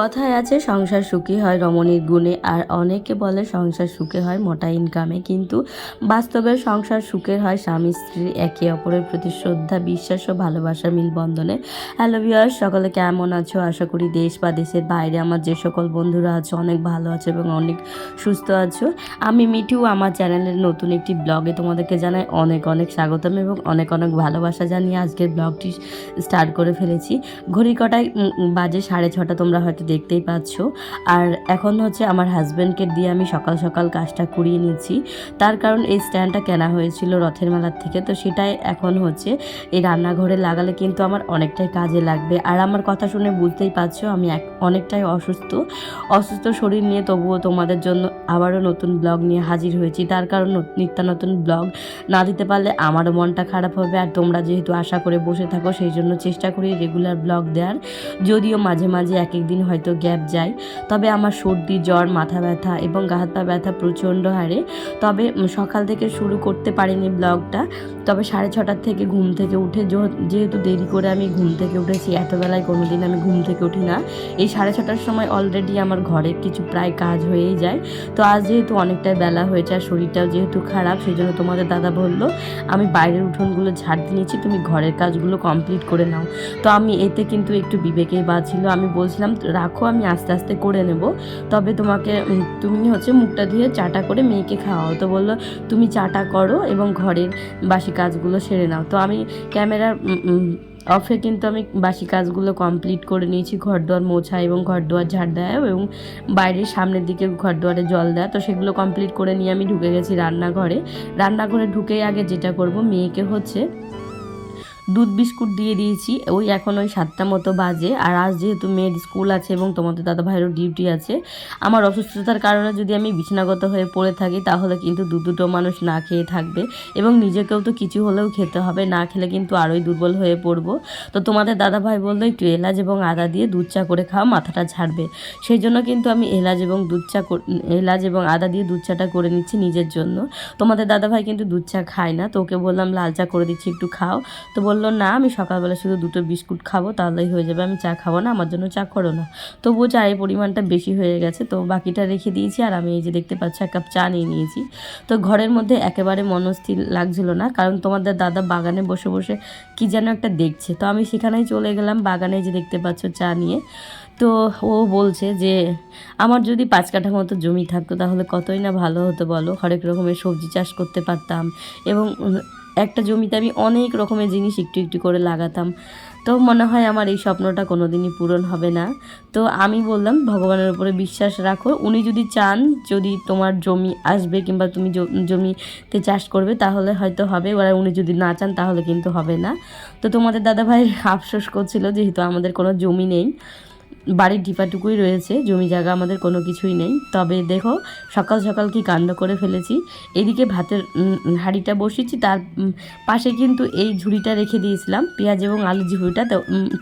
কথায় আছে, সংসার সুখী হয় রমণীর গুণে, আর অনেকে বলে সংসার সুখে হয় মোটা ইনকামে কিন্তু বাস্তবে সংসার সুখের হয় স্বামী স্ত্রীর একে অপরের প্রতি শ্রদ্ধা, বিশ্বাস ও ভালোবাসার মিলবন্ধনে। হ্যালো ভিউয়ার্স সকলে কেমন আছো? আশা করি দেশ বা দেশের বাইরে আমার যে সকল বন্ধুরা আছো, অনেক ভালো আছো এবং অনেক সুস্থ আছো। আমি মিঠু, আমার চ্যানেলের নতুন একটি ব্লগে তোমাদেরকে জানাই অনেক অনেক স্বাগতম এবং অনেক অনেক ভালোবাসা জানিয়ে আজকের ব্লগটি স্টার্ট করে ফেলেছি। ঘড়ি কটায় বাজে সাড়ে ছটা, তোমরা হয়তো দেখতেই পাচ্ছ। আর এখন হচ্ছে আমার হাজব্যান্ডকে দিয়ে আমি সকাল সকাল কাজটা করিয়ে নিয়েছি তার কারণ এই স্ট্যান্ডটা কেনা হয়েছিল রথের মেলার থেকে। তো সেটাই এখন হচ্ছে এই রান্নাঘরে লাগালে কিন্তু আমার অনেকটাই কাজে লাগবে। আর আমার কথা শুনে বুঝতেই পারছ, আমি অনেকটাই অসুস্থ। অসুস্থ শরীর নিয়ে তবুও তোমাদের জন্য আবারও নতুন ব্লগ নিয়ে হাজির হয়েছি। তার কারণ নত- নিত্য নতুন ব্লগ না দিতে পারলে আমারও মনটা খারাপ হবে। আর তোমরা যেহেতু আশা করে বসে থাকো, সেই জন্য চেষ্টা করি রেগুলার ব্লগ দেওয়ার। যদিও মাঝে মাঝে এক এক দিন হয়তো গ্যাপ যায়। তবে আমার সর্দি, জ্বর, মাথা ব্যথা এবং গা হাত পা ব্যথা প্রচণ্ড হারে। তবে সকাল থেকে শুরু করতে পারিনি ব্লগটা। তবে সাড়ে ছটার থেকে ঘুম থেকে উঠে যেহেতু দেরি করে আমি ঘুম থেকে উঠেছি, এতবেলায় কোনো দিন আমি ঘুম থেকে উঠি না। এই সাড়ে ছটার সময় অলরেডি আমার ঘরের কিছু প্রায় কাজ হয়েই যায়। তো আজ যেহেতু অনেকটাই বেলা হয়েছে আর শরীরটাও যেহেতু খারাপ সেই জন্য তোমাদের দাদা বলল, আমি বাইরের উঠোনগুলো ঝাড় নিয়েছি তুমি ঘরের কাজগুলো কমপ্লিট করে নাও। তো আমি এতে কিন্তু একটু বিবেকেই বাঁচছিল আমি বলছিলাম রাখো, আমি আস্তে আস্তে করে নেব। তবে তোমাকে তুমি হচ্ছে মুখটা ধুয়ে চাটা করে মেয়েকে খাওয়াও। তো বলল, তুমি চাটা করো এবং ঘরের বাসি কাজগুলো সেরে নাও। তো আমি ক্যামেরার অফে কিন্তু আমি বাসি কাজগুলো কমপ্লিট করে নিয়েছি। ঘর দুয়ার মোছা এবং ঘর দুয়ার ঝাড় দেওয়া এবং বাইরের সামনের দিকে ঘর দুয়ারে জল দেওয়া। তো সেগুলো কমপ্লিট করে নিয়ে আমি ঢুকে গেছি রান্নাঘরে। রান্নাঘরে ঢুকেই আগে যেটা করব, মেয়েকে হচ্ছে দুধ বিস্কুট দিয়ে দিয়েছি। ওই এখন ওই সাতটা মতো বাজে। আর আজ যেহেতু মেয়ের স্কুল আছে এবং তোমাদের দাদা ভাইয়েরও ডিউটি আছে, আমার অসুস্থতার কারণে যদি আমি বিছানাগত হয়ে পড়ে থাকি, তাহলে কিন্তু দু দুটো মানুষ না খেয়ে থাকবে এবং নিজেকেও তো কিছু হলেও খেতে হবে। না খেলে কিন্তু আরোই দুর্বল হয়ে পড়ব। তো তোমাদের দাদা ভাই বলল, একটু এলাচ এবং আদা দিয়ে দুধ চা করে খাওয়া মাথাটা ছাড়বে সেই জন্য কিন্তু আমি এলাচ এবং দুধ চা এলাচ এবং আদা দিয়ে দুধ চাটা করে নিচ্ছি নিজের জন্য। তোমাদের দাদা ভাই কিন্তু দুধ চা খায় না। তো ওকে বললাম, লাল চা করে দিচ্ছি, একটু খাও। তো বলল, না, আমি সকালবেলা শুধু দুটো বিস্কুট খাব, তাহলেই হয়ে যাবে। আমি চা খাব না, আমার জন্য চা করো না। তবুও চায়ের পরিমাণটা বেশি হয়ে গেছে। তো বাকিটা রেখে দিয়েছি, আর আমি এই যে দেখতে পাচ্ছি, এক কাপ চা নিয়ে নিয়েছি। তো ঘরের মধ্যে একেবারে মনস্থির লাগছিল না, কারণ তোমাদের দাদা বাগানে বসে বসে কি যেন একটা দেখছে। তো আমি সেখানেই চলে গেলাম, বাগানে যে দেখতে পাচ্ছ চা নিয়ে। তো ও বলছে যে, আমার যদি পাঁচ কাঠা মতো জমি থাকতো, তাহলে কতই না ভালো হতো বলো? হরেক রকমের সবজি চাষ করতে পারতাম এবং একটা জমিতে আমি অনেক রকমের জিনিস একটু একটু করে লাগাতাম। তো মনে হয় আমার এই স্বপ্নটা কোনো দিনই পূরণ হবে না। তো আমি বললাম, ভগবানের উপরে বিশ্বাস রাখো। উনি যদি চান, যদি তোমার জমি আসবে কিংবা তুমি জমিতে চাষ করবে, তাহলে হয়তো হবে। এবার উনি যদি না চান, তাহলে কিন্তু হবে না। তো তোমাদের দাদাভাই আফসোস করছিল, যেহেতু আমাদের কোনো জমি নেই। বাড়ির ডিপাটুকুই রয়েছে, জমি জায়গা আমাদের কোনো কিছুই নেই। তবে দেখো, সকাল সকাল কি কাণ্ড করে ফেলেছি। এদিকে ভাতের হাঁড়িটা বসিয়েছি, তার পাশে কিন্তু এই ঝুড়িটা রেখে দিয়েছিলাম, পেঁয়াজ এবং আলুর ঝুড়িটা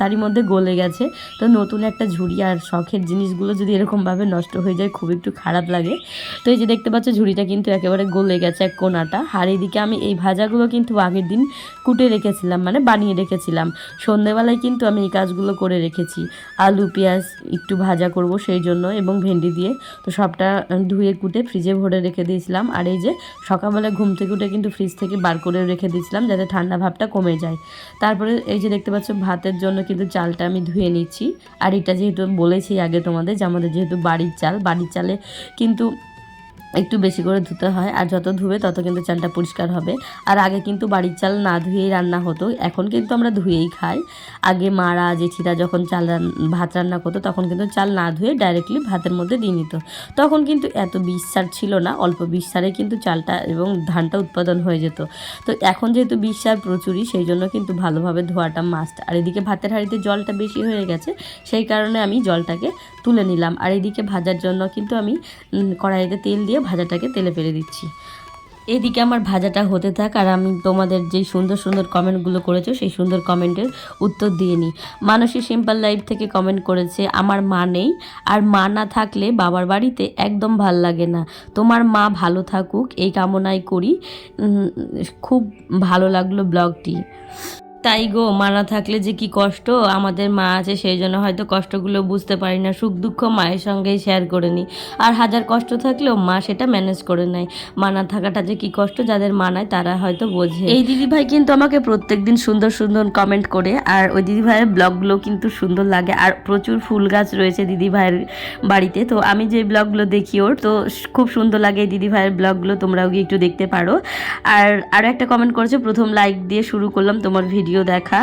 তারই মধ্যে গলে গেছে। তো নতুন একটা ঝুড়ি আর শখের জিনিসগুলো যদি এরকমভাবে নষ্ট হয়ে যায়, খুব একটু খারাপ লাগে। তো এই যে দেখতে পাচ্ছ, ঝুড়িটা কিন্তু একেবারে গলে গেছে এক কোনাটা আর এদিকে আমি এই ভাজাগুলো কিন্তু আগের দিন কুটে রেখেছিলাম মানে বানিয়ে রেখেছিলাম। সন্ধেবেলায় কিন্তু আমি এই কাজগুলো করে রেখেছি। আলু, পেঁয়াজ একটু ভাজা করব সেই জন্য এবং ভেন্ডি দিয়ে। তো সবটা ধুয়ে কুটে ফ্রিজে ভরে রেখে দিয়েছিলাম। আর এই যে সকালবেলা ঘুম থেকে উঠে কিন্তু ফ্রিজ থেকে বার করে রেখে দিয়েছিলাম যাতে ঠান্ডা ভাবটা কমে যায়। তারপরে এই যে দেখতে পাচ্ছ ভাতের জন্য কিন্তু চালটা আমি ধুয়ে নিচ্ছি। আর এটা যেহেতু বলেছি আগে তোমাদের যে আমাদের যেহেতু বাড়ির চাল, বাড়ির চালে কিন্তু একটু বেশি করে ধুতে হয়। আর যত ধুবে তত কিন্তু চালটা পরিষ্কার হবে। আর আগে কিন্তু বাড়ির চাল না ধুয়েই রান্না হতো। এখন কিন্তু আমরা ধুয়েই খাই। আগে মারা, জেঠিরা যখন চাল ভাত রান্না করতো তখন কিন্তু চাল না ধুয়ে ডাইরেক্টলি ভাতের মধ্যে দিয়ে নিত। তখন কিন্তু এত বিশ্বার ছিল না। অল্প বিশ্বারে কিন্তু চালটা এবং ধানটা উৎপাদন হয়ে যেত। তো এখন যেহেতু বিশ্বার প্রচুরই, সেই জন্য কিন্তু ভালোভাবে ধোয়াটা মাস্ট আর এদিকে ভাতের হাঁড়িতে জলটা বেশি হয়ে গেছে, সেই কারণে আমি জলটাকে তুলে নিলাম। আর এদিকে ভাজার জন্য কিন্তু আমি কড়াইতে তেল দিয়ে ভাজাটাকে তেলে ফেলে দিচ্ছি। এদিকে আমার ভাজাটা হতে থাক আর আমি তোমাদের যেই সুন্দর সুন্দর কমেন্টগুলো করেছ, সেই সুন্দর কমেন্টের উত্তর দিয়ে নিই। মানসী সিম্পল লাইফ থেকে কমেন্ট করেছে, আমার মা নেই আর মা না থাকলে বাবার বাড়িতে একদম ভালো লাগে না। তোমার মা ভালো থাকুক, এই কামনাই করি। খুব ভালো লাগল ব্লগটি। তাই গো, মানা থাকলে যে কি কষ্ট? আমাদের মা আছে, সেই জন্য হয়তো কষ্টগুলো বুঝতে পারি না। সুখ দুঃখ মায়ের সঙ্গেই শেয়ার করে নিই আর হাজার কষ্ট থাকলেও মা সেটা ম্যানেজ করে নেয়। মানা থাকাটা যে কি কষ্ট, যাদের মানায় তারা হয়তো বোঝে। এই দিদি ভাই কিন্তু আমাকে প্রত্যেকদিন সুন্দর সুন্দর কমেন্ট করে। আর ওই দিদি ভাইয়ের ব্লগগুলো কিন্তু সুন্দর লাগে। আর প্রচুর ফুল গাছ রয়েছে দিদি ভাইয়ের বাড়িতে। তো আমি যে ব্লগগুলো দেখি ওর, তো খুব সুন্দর লাগে এই দিদি ভাইয়ের ব্লগগুলো তোমরাও গিয়ে একটু দেখতে পারো। আর আরও একটা কমেন্ট করেছে, প্রথম লাইক দিয়ে শুরু করলাম তোমার ভিডিও দেখা।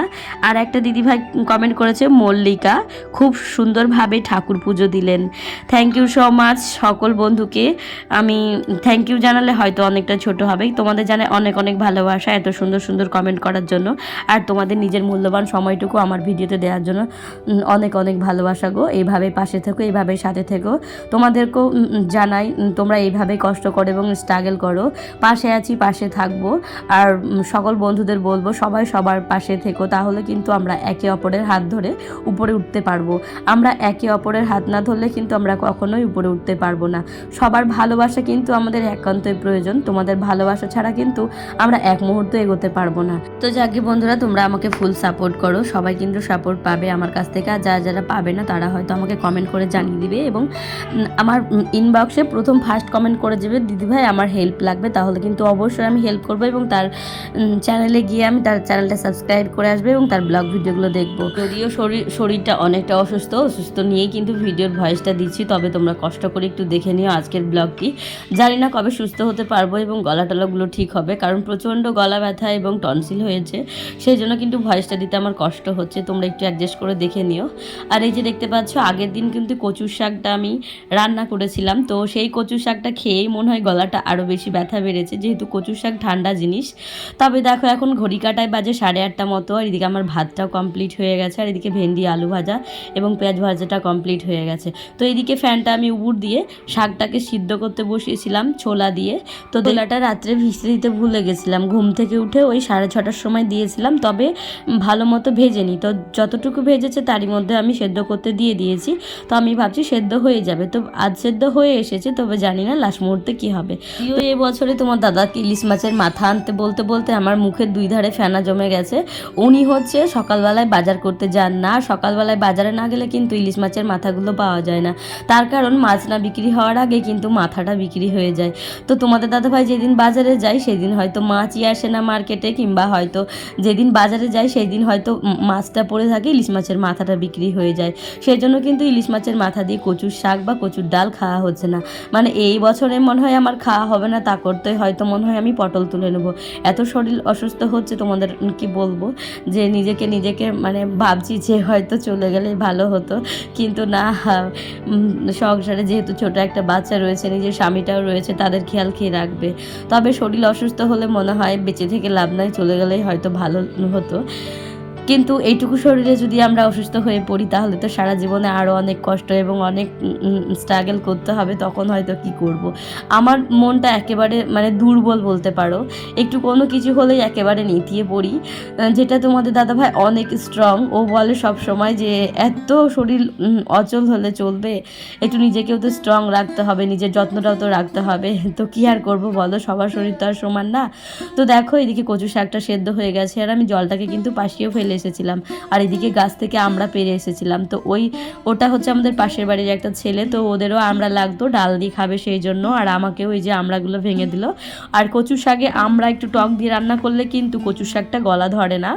আর একটা দিদিভাই কমেন্ট করেছে, মল্লিকা, খুব সুন্দরভাবে ঠাকুর পুজো দিলেন। থ্যাংক ইউ সো মাচ সকল বন্ধুকে। আমি থ্যাংক ইউ জানালে হয়তো অনেকটা ছোট হবে। তোমাদের জানে অনেক অনেক ভালোবাসা এত সুন্দর সুন্দর কমেন্ট করার জন্য। আর তোমাদের নিজের মূল্যবান সময়টুকু আমার ভিডিওতে দেওয়ার জন্য অনেক অনেক ভালোবাসা গো। এইভাবে পাশে থেকো এইভাবে সাথে থেকো। তোমাদেরকেও জানাই তোমরা এইভাবে কষ্ট করো এবং স্ট্রাগল করো। পাশে আছি, পাশে থাকব। আর সকল বন্ধুদের বলব, সবাই সবার পাশে থেকো, তাহলে কিন্তু আমরা একে অপরের হাত ধরে উপরে উঠতে পারব। আমরা একে অপরের হাত না ধরলে কিন্তু আমরা কখনোই উপরে উঠতে পারব না। সবার ভালোবাসা কিন্তু আমাদের একান্তই প্রয়োজন। তোমাদের ভালোবাসা ছাড়া কিন্তু আমরা এক মুহূর্ত এগোতে পারব না। তো যাকে বন্ধুরা, তোমরা আমাকে ফুল সাপোর্ট করো। সবাই কিন্তু সাপোর্ট পাবে আমার কাছ থেকে। আর যারা যারা পাবে না, তারা হয়তো আমাকে কমেন্ট করে জানিয়ে দিবে এবং আমার ইনবক্সে প্রথম ফার্স্ট কমেন্ট করে দেবে দিদিভাই আমার হেল্প লাগবে। তাহলে কিন্তু অবশ্যই আমি হেল্প করব এবং তার চ্যানেলে গিয়ে আমি তার চ্যানেলটা সাবস্ক্রাইব করে আসবে এবং তার ব্লগ ভিডিওগুলো দেখব। যদিও শরীর, শরীরটা অনেকটা অসুস্থ অসুস্থ নিয়েই কিন্তু ভিডিওর ভয়েসটা দিচ্ছি, তবে তোমরা কষ্ট করে একটু দেখে নিও আজকের ব্লগটি জানি না কবে সুস্থ হতে পারব এবং গলা টলাগুলো ঠিক হবে, কারণ প্রচণ্ড গলা ব্যথা এবং টনসিল হয়েছে, সেই জন্য কিন্তু ভয়েসটা দিতে আমার কষ্ট হচ্ছে, তোমরা একটু অ্যাডজাস্ট করে দেখে নিও। আর এই যে দেখতে পাচ্ছ, আগের দিন কিন্তু কচুর শাকটা আমি রান্না করেছিলাম, তো সেই কচুর শাকটা খেয়েই মনে হয় গলাটা আরও বেশি ব্যথা বেড়েছে, যেহেতু কচুর শাক ঠান্ডা জিনিস। তবে দেখো, এখন ঘড়ি কাটায় বাজে সাড়ে মতো আর এদিকে আমার ভাতটাও কমপ্লিট হয়ে গেছে আর এদিকে ভেন্ডি আলু ভাজা এবং পেঁয়াজ ভাজাটা কমপ্লিট হয়ে গেছে। তো এদিকে ফ্যানটা আমি উপর দিয়ে শাকটাকে সিদ্ধ করতে বসিয়েছিলাম ছোলা দিয়ে। তো দোলাটা রাত্রে ভিজতে দিতে ভুলে গেছিলাম। ঘুম থেকে উঠে ওই সাড়ে ছটার সময় দিয়েছিলাম তবে ভালো মতো ভেজেনি। তো যতটুকু ভেজেছে তারই মধ্যে আমি সেদ্ধ করতে দিয়ে দিয়েছি। তো আমি ভাবছি সেদ্ধ হয়ে যাবে। তো আজ সেদ্ধ হয়ে এসেছে তবে জানি না লাস্ট মুহূর্তে কি হবে। তো এ বছরে তোমার দাদাকে ইলিশ মাছের মাথা আনতে বলতে বলতে আমার মুখের দুই ধারে ফেনা জমে গেছে। উনি হচ্ছে সকালবেলায় বাজার করতে যান না। সকালবেলায় বাজারে না গেলে কিন্তু ইলিশ মাছের মাথাগুলো পাওয়া যায় না। তার কারণ মাছ না বিক্রি হওয়ার আগে কিন্তু মাথাটা বিক্রি হয়ে যায়। তো তোমাদের দাদাভাই যেদিন বাজারে যায়, সেদিন হয়তো মাছই আসে না মার্কেটে, কিংবা হয়তো যেদিন বাজারে যায় সেই দিন হয়তো মাছটা পড়ে থাকে, ইলিশ মাছের মাথাটা বিক্রি হয়ে যায়। সেই জন্য কিন্তু ইলিশ মাছের মাথা দিয়ে কচুর শাক বা কচুর ডাল খাওয়া হচ্ছে না। মানে এই বছরে মনে হয় আমার খাওয়া হবে না, তা করতে হয়তো মনে হয় আমি পটল তুলে নেব। এত শরীর অসুস্থ হচ্ছে, তোমাদের কি বলব? যে নিজেকে নিজেকে মানে ভাবছি যে হয়তো চলে গেলেই ভালো হতো। কিন্তু না সংসারে যেহেতু ছোট একটা বাচ্চা রয়েছে, নিজের স্বামীটাও রয়েছে, তাদের খেয়াল খেয়ে রাখবে? তবে শরীর অসুস্থ হলে মনে হয় বেঁচে থেকে লাভ নাই, চলে গেলেই হয়তো ভালো হতো। কিন্তু এইটুকু শরীরে যদি আমরা অসুস্থ হয়ে পড়ি, তাহলে তো সারা জীবনে আরও অনেক কষ্ট এবং অনেক স্ট্রাগল করতে হবে, তখন হয়তো কি করব। আমার মনটা একেবারে মানে দুর্বল বলতে পারো। একটু কোনো কিছু হলেই একেবারে নিতিয়ে পড়ি। যেটা তোমাদের দাদাভাই অনেক স্ট্রং ও বলে সব সময় যে এত শরীর অচল হলে চলবে, একটু নিজেকেও তো স্ট্রং রাখতে হবে, নিজের যত্নটাও তো রাখতে হবে। তো কি আর করব বলো? সবার শরীর তো আর সমান না। তো দেখো, এদিকে কচু শাকটা সেদ্ধ হয়ে গেছে, আর আমি জলটাকে কিন্তু পাশিয়েও ফেলে এসেছিলাম। আর এদিকে গাছ থেকে আমরা পেরে এসেছিলাম। তো ওই, ওটা হচ্ছে আমাদের পাশের বাড়ির একটা ছেলে, তো ওদেরও আমরা লাগতো, ডাল দিয়ে খাবে সেই জন্য। আর আমাকেও ওই যে আমড়াগুলো ভেঙে দিল। আর কচু শাকে আমরা একটু টক দিয়ে রান্না করলে কিন্তু কচু শাকটা গলা ধরে না।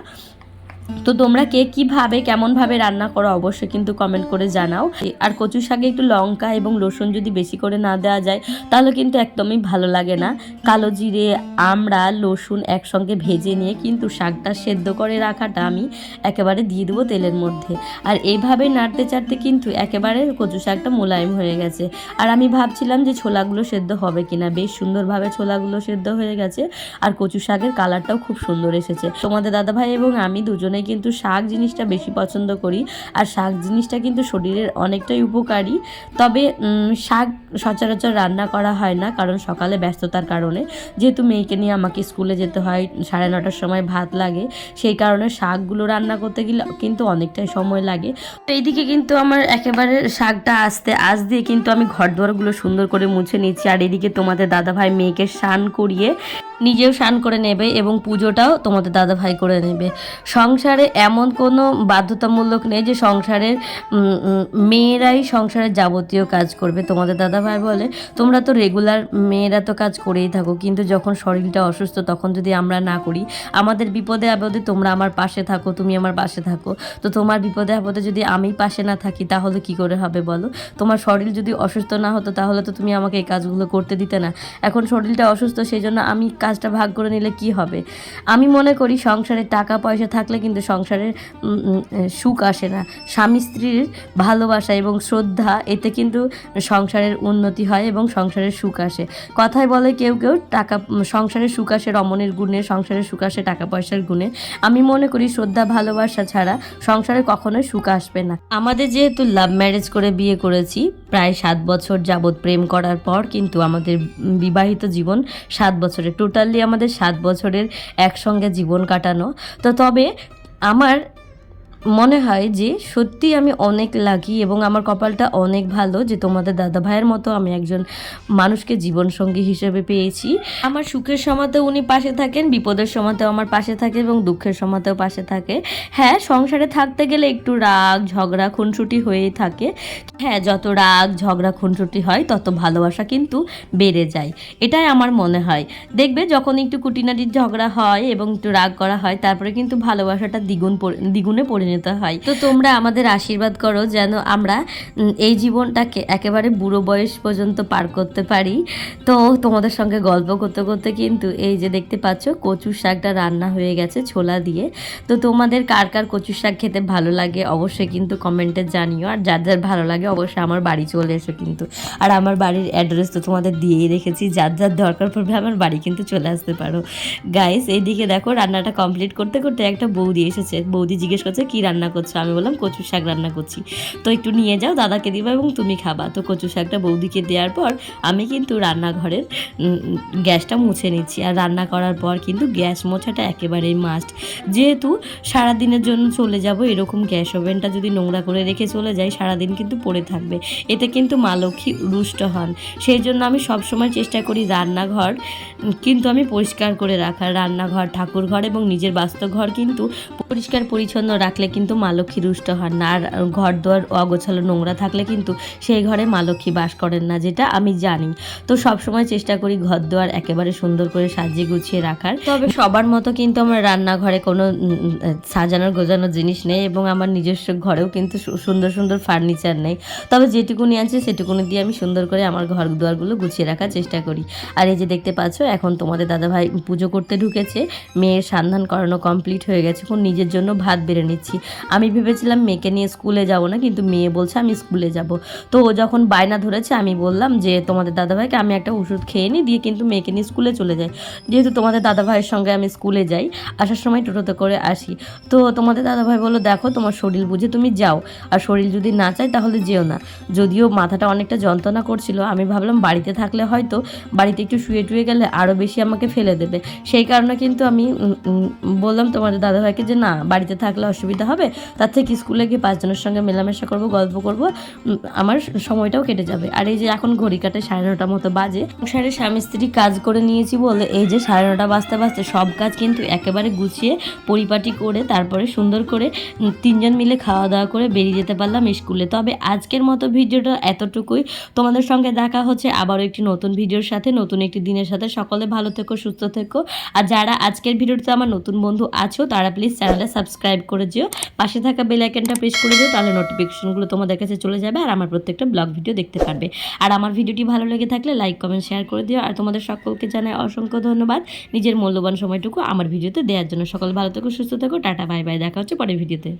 তো তোমরা কে কীভাবে, কেমনভাবে রান্না করো অবশ্যই কিন্তু কমেন্ট করে জানাও। আর কচু শাকে একটু লঙ্কা এবং রসুন যদি বেশি করে না দেওয়া যায়, তাহলে কিন্তু একদমই ভালো লাগে না। কালো জিরে, আমড়া, রসুন একসঙ্গে ভেজে নিয়ে কিন্তু শাকটা সেদ্ধ করে রাখাটা আমি একেবারে দিয়ে দেবো তেলের মধ্যে। আর এইভাবে নাড়তে চাড়তে কিন্তু একেবারে কচু শাকটা মোলায়েম হয়ে গেছে। আর আমি ভাবছিলাম যে ছোলাগুলো সেদ্ধ হবে কিনা, বেশ সুন্দরভাবে ছোলাগুলো সেদ্ধ হয়ে গেছে। আর কচু শাকের কালারটাও খুব সুন্দর এসেছে। তোমাদের দাদাভাই এবং আমি দুজনেই মানে কিন্তু শাক জিনিসটা বেশি পছন্দ করি আর শাক জিনিসটা কিন্তু শরীরের অনেকটাই উপকারী। তবে শাক সচরাচর রান্না করা হয় না কারণ সকালে ব্যস্ততার কারণে। যেহেতু মেয়েকে নিয়ে আমাকে স্কুলে যেতে হয়, সাড়ে নটার সময় ভাত লাগে, সেই কারণে শাকগুলো রান্না করতে গেলে কিন্তু অনেকটাই সময় লাগে। তো এইদিকে কিন্তু আমার একেবারে শাকটা আসতে আস দিয়ে কিন্তু আমি ঘর দুয়ারগুলো সুন্দর করে মুছে নিচ্ছি আর এদিকে তোমাদের দাদাভাই মেয়েকে স্নান করিয়ে নিজেও স্নান করে নেবে এবং পুজোটাও তোমাদের দাদা ভাই করে নেবে। সংসারে এমন কোনো বাধ্যতামূলক নেই যে সংসারের মেয়েরাই সংসারের যাবতীয় কাজ করবে। তোমাদের দাদা ভাই বলে, তোমরা তো রেগুলার মেয়েরা তো কাজ করেই থাকো, কিন্তু যখন শরীরটা অসুস্থ তখন যদি আমরা না করি, আমাদের বিপদে আপদে তোমরা আমার পাশে থাকো, তুমি আমার পাশে থাকো। তো তোমার বিপদে আপদে যদি আমি পাশে না থাকি, তাহলে কি করে হবে বলো? তোমার শরীর যদি অসুস্থ না হতো, তাহলে তো তুমি আমাকে এই কাজগুলো করতে দিতে না। এখন শরীরটা অসুস্থ সেই জন্য আমি কাজটা ভাগ করে নিলে কি হবে? আমি মনে করি সংসারে টাকা পয়সা থাকলে কিন্তু সংসারের উম, উম, সুখ আসে না। স্বামী স্ত্রীর ভালোবাসা এবং শ্রদ্ধা এতে কিন্তু সংসারের উন্নতি হয় এবং সংসারের সুখ আসে। কথায় বলে কেউ কেউ টাকা সংসারের সুখ আসে রমণের গুণে সংসারের সুখ আসে টাকা পয়সার গুণে। আমি মনে করি শ্রদ্ধা ভালোবাসা ছাড়া সংসারে কখনোই সুখ আসবে না। আমাদের যেহেতু লাভ ম্যারেজ করে বিয়ে করেছি প্রায় সাত বছর যাবৎ প্রেম করার পর কিন্তু আমাদের বিবাহিত জীবন সাত বছরের। টোটালি আমাদের সাত বছরের একসঙ্গে জীবন কাটানো। তো তবে আমার মনে হয় যে সত্যি আমি অনেক লাকি এবং আমার কপালটা অনেক ভালো যে তোমাদের দাদা ভাইয়ের মতো আমি একজন মানুষকে জীবনসঙ্গী হিসেবে পেয়েছি। আমার সুখের সময়তেও উনি পাশে থাকেন, বিপদের সময়তেও আমার পাশে থাকে এবং দুঃখের সময়তেও পাশে থাকে। হ্যাঁ সংসারে থাকতে গেলে একটু রাগ, ঝগড়া, খুনসুটি হয়েই থাকে। হ্যাঁ যত রাগ, ঝগড়া, খুনসুটি হয়, তত ভালোবাসা কিন্তু বেড়ে যায়। এটাই আমার মনে হয়। দেখবে যখন একটু কুটিনাটির ঝগড়া হয় এবং একটু রাগ করা হয়, তারপরে কিন্তু ভালোবাসাটা দ্বিগুণ দ্বিগুণে পরিণত হয়। তো তোমরা আমাদের আশীর্বাদ করো যেন আমরা এই জীবনটাকে একেবারে বুড়ো বয়স পর্যন্ত পার করতে পারি। তো তোমাদের সঙ্গে গল্প করতে করতে কিন্তু এই যে দেখতে পাচ্ছ কচুর শাকটা রান্না হয়ে গেছে ছোলা দিয়ে। তো তোমাদের কার কার কচুর শাক খেতে ভালো লাগে অবশ্যই কিন্তু কমেন্টে জানিও। আর যার যার ভালো লাগে অবশ্যই আমার বাড়ি চলে এসো কিন্তু। আর আমার বাড়ির অ্যাড্রেস তো তোমাদের দিয়েই রেখেছি। যার যার দরকার পড়বে আমার বাড়ি কিন্তু চলে আসতে পারো। গাইস এইদিকে দেখো রান্নাটা কমপ্লিট করতে করতে একটা বৌদি এসেছে। বৌদি জিজ্ঞেস করছে, কি রান্না করছ? আমি বললাম কচু শাক রান্না করছি। তো একটু নিয়ে যাও, দাদাকে দিবা এবং তুমি খাবা। তো কচু শাকটা বৌদিকে দেওয়ার পর আমি কিন্তু রান্নাঘরের গ্যাসটা মুছে নিচ্ছি। আর রান্না করার পর কিন্তু গ্যাস মোছাটা একেবারেই মাস্ট যেহেতু সারাদিনের জন্য চলে যাব, এরকম গ্যাস ওভেনটা যদি নোংরা করে রেখে চলে যাই, সারাদিন কিন্তু পড়ে থাকবে। এতে কিন্তু মা লক্ষ্মী রুষ্ট হন। সেই জন্য আমি সবসময় চেষ্টা করি রান্নাঘর কিন্তু আমি পরিষ্কার করে রাখার। রান্নাঘর ঠাকুর ঘর এবং নিজের বাস্তব ঘর কিন্তু পরিষ্কার পরিচ্ছন্ন রাখলে কিন্তু মা লক্ষ্মী রুষ্ট হন না। আর ঘর দোয়ার অগোছালো নোংরা থাকলে কিন্তু সেই ঘরে মা লক্ষ্মী বাস করেন না যেটা আমি জানি। তো সবসময় চেষ্টা করি ঘর দোয়ার একেবারে সুন্দর করে সাজিয়ে গুছিয়ে রাখার। তবে সবার মতো কিন্তু আমার রান্নাঘরে কোনো সাজানোর গোজানোর জিনিস নেই এবং আমার নিজস্ব ঘরেও কিন্তু সুন্দর সুন্দর ফার্নিচার নেই। তবে যেটুকুনি আছে সেটুকুনি দিয়ে আমি সুন্দর করে আমার ঘর দুয়ারগুলো গুছিয়ে রাখার চেষ্টা করি। আর এই যে দেখতে পাচ্ছ এখন তোমাদের দাদাভাই পুজো করতে ঢুকেছে। মেয়ের সান্ধান করানো কমপ্লিট হয়ে গেছে। এখন নিজের জন্য ভাত বেড়ে নিচ্ছি। আমি ভেবেছিলাম মেয়েকে নিয়ে স্কুলে যাব না, কিন্তু মেয়ে বলছে আমি স্কুলে যাব। তো ও যখন বায়না ধরেছে, আমি বললাম যে তোমাদের দাদাভাইকে আমি একটা ওষুধ খেয়ে নিই, দিয়ে কিন্তু মেয়েকে নিয়ে স্কুলে চলে যাই যেহেতু তোমাদের দাদাভাইয়ের সঙ্গে আমি স্কুলে যাই, আসার সময় টোটোতে করে আসি। তো তোমাদের দাদাভাই বলল, দেখো, তোমার শরীর বুঝে তুমি যাও। আর শরীর যদি না চায় তাহলে যেও না। যদিও মাথাটা অনেকটা যন্ত্রণা করছিল, আমি ভাবলাম বাড়িতে থাকলে হয়তো বাড়িতে একটু শুয়ে টুয়ে গেলে আরও বেশি আমাকে ফেলে দেবে। সেই কারণে কিন্তু আমি বললাম তোমাদের দাদাভাইকে যে না, বাড়িতে থাকলে অসুবিধা হবে, তার থেকে স্কুলে গিয়ে পাঁচজনের সঙ্গে মেলামেশা করব, গল্প করব আমার সময়টাও কেটে যাবে। আর এই যে এখন ঘড়ি কাটে সাড়ে নটা মতো বাজে, সংসারে স্বামী স্ত্রী কাজ করে নিয়েছি বলে এই যে সাড়ে নটা বাজতে বাজতে সব কাজ কিন্তু একেবারে গুছিয়ে, পরিপাটি করে, তারপরে সুন্দর করে তিনজন মিলে খাওয়া দাওয়া করে বেরিয়ে যেতে পারলাম স্কুলে। তবে আজকের মতো ভিডিওটা এতটুকুই। তোমাদের সঙ্গে দেখা হচ্ছে আবারও একটি নতুন ভিডিওর সাথে, নতুন একটি দিনের সাথে। সকলে ভালো থেকো, সুস্থ থেকো। আর যারা আজকের ভিডিওতে আমার নতুন বন্ধু আছো, তারা প্লিজ চ্যানেলে সাবস্ক্রাইব করে যেও। পাশে থাকা বেল আইকনটা প্রেস করে দিও, তাহলে নোটিফিকেশনগুলো তোমাদের কাছে চলে যাবে আর আমার প্রত্যেকটা ব্লগ ভিডিও দেখতে পারবে। আর আমার ভিডিওটি ভালো লেগে থাকলে লাইক কমেন্ট শেয়ার করে দিও। আর তোমাদের সকলকে জানাই অসংখ্য ধন্যবাদ নিজের মূল্যবান সময়টুকু আমার ভিডিওতে দেওয়ার জন্য। সকল ভালো থেকো, সুস্থ থেকো, টাটা বাই বাই দেখা হচ্ছে পরের ভিডিওতে